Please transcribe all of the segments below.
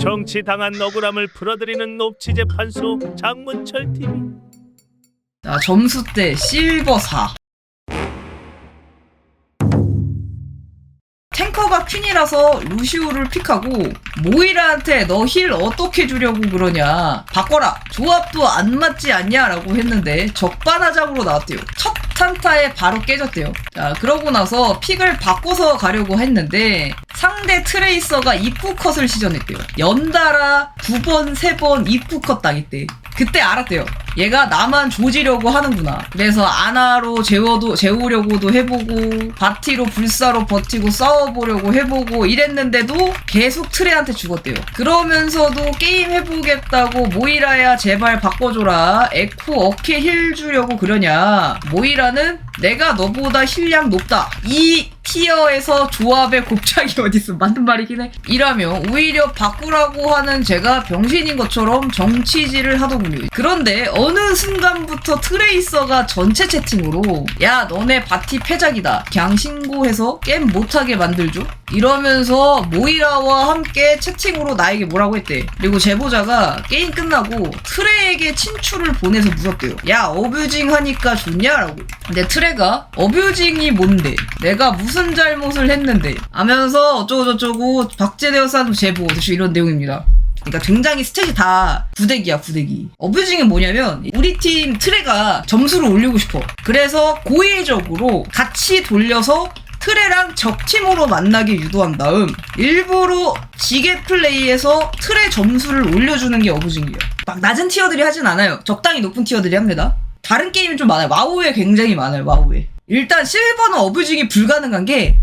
정치 당한 억울함을 풀어드리는 옵치 재판소 장문철 TV. 자, 점수 때 실버 4. 탱커가 퀸이라서 루시우를 픽하고 모이라한테 너 힐 어떻게 주려고 그러냐 바꿔라 조합도 안 맞지 않냐라고 했는데 적반하장으로 나왔대요 첫 탄타에 바로 깨졌대요. 자 그러고 나서 픽을 바꿔서 가려고 했는데 상대 트레이서가 입구 컷을 시전했대요. 연달아 두번세번 입구 컷 당했대. 그때 알았대요. 얘가 나만 조지려고 하는구나. 그래서 아나로 재워도 재우려고도 해보고 바티로 불사로 버티고 싸워보려고 해보고 이랬는데도 계속 트레한테 죽었대요. 그러면서도 게임 해보겠다고 모이라야 제발 바꿔줘라. 에코 어케 힐 주려고 그러냐. 모이라는 내가 너보다 힐량 높다. 이 티어에서 조합의 곱창이 어딨어. 맞는 말이긴 해. 이라며 오히려 바꾸라고 하는 제가 병신인 것처럼 정치질을 하더군요. 그런데 어느 순간부터 트레이서가 전체 채팅으로 야 너네 바티 패작이다. 그냥 신고해서 게임 못하게 만들죠. 이러면서 모이라와 함께 채팅으로 나에게 뭐라고 했대. 그리고 제보자가 게임 끝나고 트레에게 친추를 보내서 물었대요. 야 어뷰징 하니까 좋냐라고. 근데 트레가 어뷰징이 뭔데? 내가 무슨 잘못을 했는데? 하면서 어쩌고저쩌고 박제되어 쌓은 제보 대충 이런 내용입니다. 그러니까 굉장히 스탯이 다 구대기야 구대기. 어뷰징이 뭐냐면 우리 팀 트레가 점수를 올리고 싶어. 그래서 고의적으로 같이 돌려서 트레랑 적팀으로 만나게 유도한 다음 일부러 지게 플레이에서 트레 점수를 올려주는 게 어부징이에요. 막 낮은 티어들이 하진 않아요. 적당히 높은 티어들이 합니다. 다른 게임은 좀 많아요. 와우에 굉장히 많아요. 와우에. 일단 실버는 어뷰징이 불가능한 게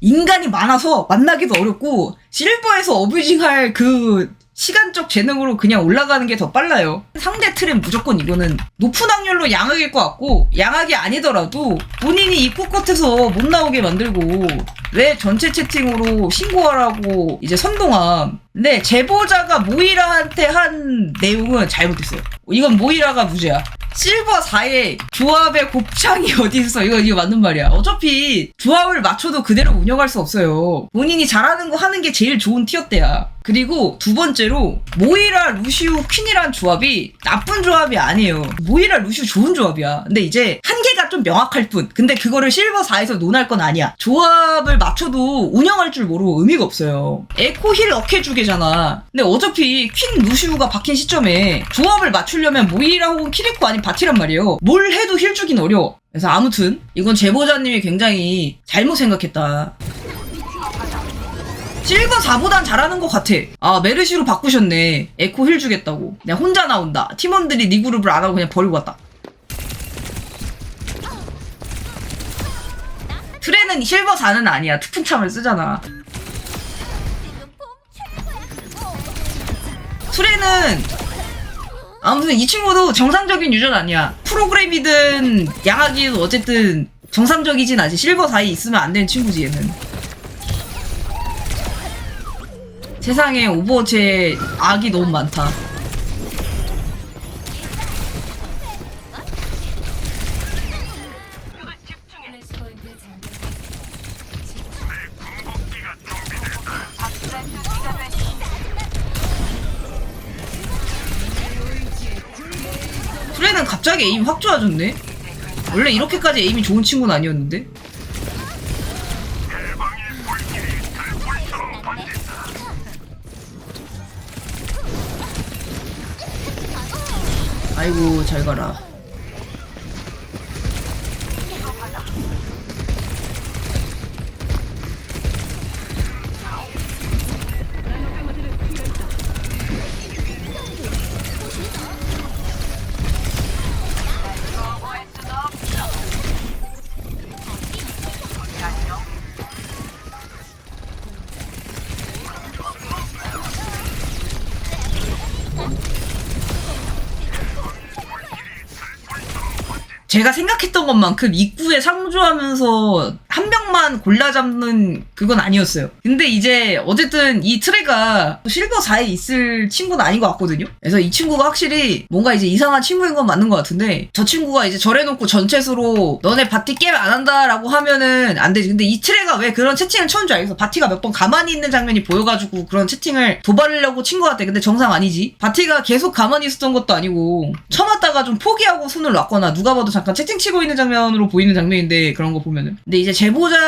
인간이 많아서 만나기도 어렵고 실버에서 어뷰징 할 그 시간적 재능으로 그냥 올라가는 게 더 빨라요. 상대 틀은 무조건 이거는 높은 확률로 양악일 것 같고 양악이 아니더라도 본인이 입구 끝에서 못 나오게 만들고 왜 전체 채팅으로 신고하라고 이제 선동함. 근데 제보자가 모이라한테 한 내용은 잘못했어요. 이건 모이라가 무죄야. 실버 4에 조합의 곱창이 어디 있어? 이거 이거 맞는 말이야. 어차피 조합을 맞춰도 그대로 운영할 수 없어요. 본인이 잘하는 거 하는 게 제일 좋은 티어때야. 그리고 두 번째로 모이라 루시우 퀸이란 조합이 나쁜 조합이 아니에요. 모이라 루시우 좋은 조합이야. 근데 이제 한계가 좀 명확할 뿐. 근데 그거를 실버 4에서 논할 건 아니야. 조합을 맞춰도 운영할 줄 모르고 의미가 없어요. 에코 힐 어케 주게잖아. 근데 어차피 퀸 루시우가 박힌 시점에 조합을 맞추려면 모이라 혹은 키리코 아닌 바티란 말이에요. 뭘 해도 힐 주긴 어려워. 그래서 아무튼 이건 제보자님이 굉장히 잘못 생각했다. 실버 4보단 잘하는 것 같아. 아, 메르시로 바꾸셨네. 에코 힐 주겠다고. 그냥 혼자 나온다. 팀원들이 네 그룹을 안 하고 그냥 버리고 갔다. 트레는 실버 4는 아니야. 특훈참을 쓰잖아. 트레는 아무튼 이 친구도 정상적인 유저는 아니야. 프로그램이든 양악이든 어쨌든 정상적이진 않지. 실버 4에 있으면 안 되는 친구지 얘는. 세상에 오버워치에 악이 너무 많다. 프레는 갑자기 에임 확 좋아졌네? 원래 이렇게까지 에임이 좋은 친구는 아니었는데? 아이고 잘 가라 제가 생각했던 것만큼 입구에 상주하면서 한명 만 힐러만 골라 잡는 그건 아니었어요. 근데 이제 어쨌든 이 트레가 실버 4에 있을 친구는 아닌 것 같거든요. 그래서 이 친구가 확실히 뭔가 이제 이상한 친구인 건 맞는 것 같은데 저 친구가 이제 절해놓고 전체수로 너네 바티 게임 안 한다라고 하면은 안 되지. 근데 이 트레가 왜 그런 채팅을 줄 알겠어. 바티가 몇 번 가만히 있는 장면이 보여가지고 그런 채팅을 도발하려고 친 것 같아. 근데 정상 아니지. 바티가 계속 가만히 있었던 것도 아니고 쳐맞다가 좀 포기하고 손을 놨거나 누가 봐도 잠깐 채팅 치고 있는 장면으로 보이는 장면인데 그런 거 보면은. 근데 이제 제보자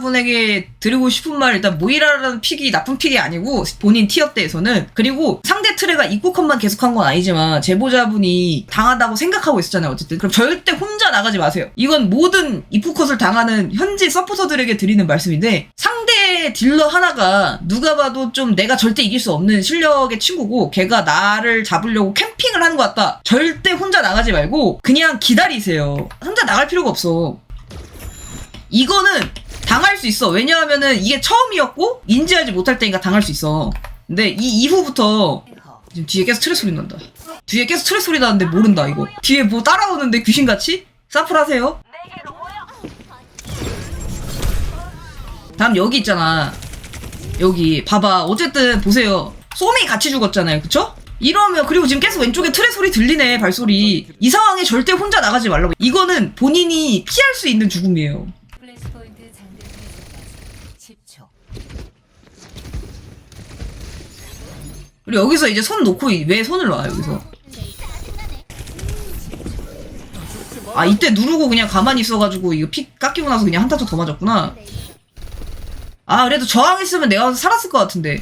분에게 드리고 싶은 말 일단 모이라라는 픽이 나쁜 픽이 아니고 본인 티어때에서는 그리고 상대 트레가 입국컷만 계속한 건 아니지만 제보자분이 당하다고 생각하고 있었잖아요. 어쨌든 그럼 절대 혼자 나가지 마세요. 이건 모든 입국컷을 당하는 현지 서포터들에게 드리는 말씀인데 상대 딜러 하나가 누가 봐도 좀 내가 절대 이길 수 없는 실력의 친구고 걔가 나를 잡으려고 캠핑을 하는 것 같다. 절대 혼자 나가지 말고 그냥 기다리세요. 혼자 나갈 필요가 없어. 이거는 당할 수 있어. 왜냐하면은 이게 처음이었고 인지하지 못할 때니까 당할 수 있어. 근데 이 이후부터 지금 뒤에 계속 트레 소리 난다. 뒤에 계속 트레 소리 나는데 모른다 이거. 뒤에 뭐 따라오는데 귀신같이? 사플하세요. 다음 여기 있잖아. 여기 봐봐. 어쨌든 보세요. 쏘미 같이 죽었잖아요. 그쵸? 이러면 그리고 지금 계속 왼쪽에 트레 소리 들리네 발소리. 이 상황에 절대 혼자 나가지 말라고. 이거는 본인이 피할 수 있는 죽음이에요. 플래시 포인트 장대 설정까지 10초. 그리고 여기서 이제 손 놓고 이- 왜 손을 놔 여기서? 아 이때 누르고 그냥 가만히 있어가지고 이거 피 깎이고 나서 그냥 한 타도 더 맞았구나. 아 그래도 저항했으면 내가 살았을 것 같은데.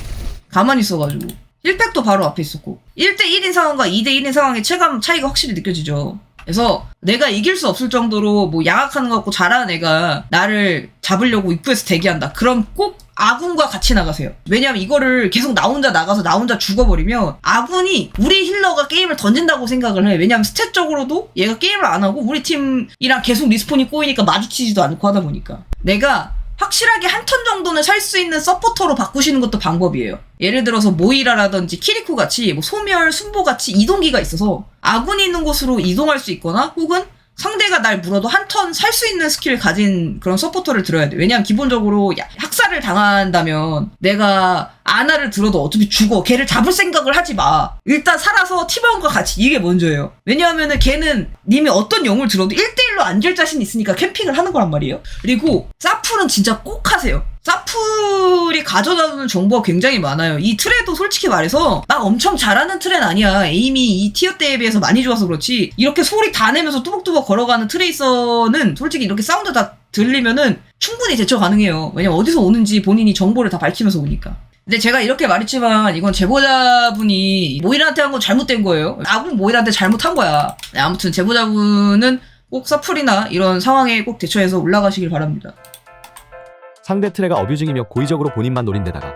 가만히 있어가지고. 1팩도 바로 앞에 있었고. 1대1인 상황과 2대1인 상황의 체감 차이가 확실히 느껴지죠. 그래서 내가 이길 수 없을 정도로 뭐 양악하는 것 같고 잘하는 애가 나를 잡으려고 입구에서 대기한다. 그럼 꼭 아군과 같이 나가세요. 왜냐면 이거를 계속 나 혼자 나가서 나 혼자 죽어버리면 아군이 우리 힐러가 게임을 던진다고 생각을 해. 왜냐면 스탯적으로도 얘가 게임을 안 하고 우리 팀이랑 계속 리스폰이 꼬이니까 마주치지도 않고 하다 보니까. 내가 확실하게 한 턴 정도는 살 수 있는 서포터로 바꾸시는 것도 방법이에요. 예를 들어서 모이라라든지 키리쿠 같이 뭐 소멸, 순보 같이 이동기가 있어서 아군이 있는 곳으로 이동할 수 있거나 혹은 상대가 날 물어도 한 턴 살 수 있는 스킬을 가진 그런 서포터를 들어야 돼. 왜냐면 기본적으로 야- 학살을 당한다면 내가 아나를 들어도 어차피 죽어. 걔를 잡을 생각을 하지 마. 일단 살아서 팀원과 같이 이게 먼저예요. 왜냐하면은 걔는 님이 어떤 영을 들어도 1대1로 앉을 자신 있으니까 캠핑을 하는 거란 말이에요. 그리고 사풀은 진짜 꼭 하세요. 사풀이 가져다 주는 정보가 굉장히 많아요. 이 트레도 솔직히 말해서 막 엄청 잘하는 트레는 아니야. 에임이 이 티어 때에 비해서 많이 좋아서 그렇지. 이렇게 소리 다 내면서 뚜벅뚜벅 걸어가는 트레이서는 솔직히 이렇게 사운드 다 들리면은 충분히 대처 가능해요. 왜냐면 어디서 오는지 본인이 정보를 다 밝히면서 오니까. 근데 제가 이렇게 말했지만 이건 제보자분이 모이라한테 한 건 잘못된 거예요. 아군 모이라한테 잘못한 거야. 네, 아무튼 제보자분은 꼭 사풀이나 이런 상황에 꼭 대처해서 올라가시길 바랍니다. 상대 트레가 어뷰징이며 고의적으로 본인만 노린 데다가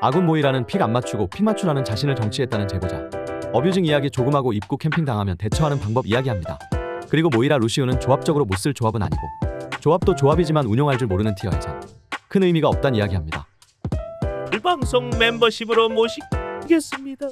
아군 모이라는 픽 안 맞추고 픽 맞추라는 자신을 정치했다는 제보자. 어뷰징 이야기 조금하고 입구 캠핑 당하면 대처하는 방법 이야기합니다. 그리고 모이라 루시우는 조합적으로 못 쓸 조합은 아니고 조합도 조합이지만 운용할 줄 모르는 티어에선 큰 의미가 없단 이야기합니다. 이 방송 멤버십으로 모시겠습니다.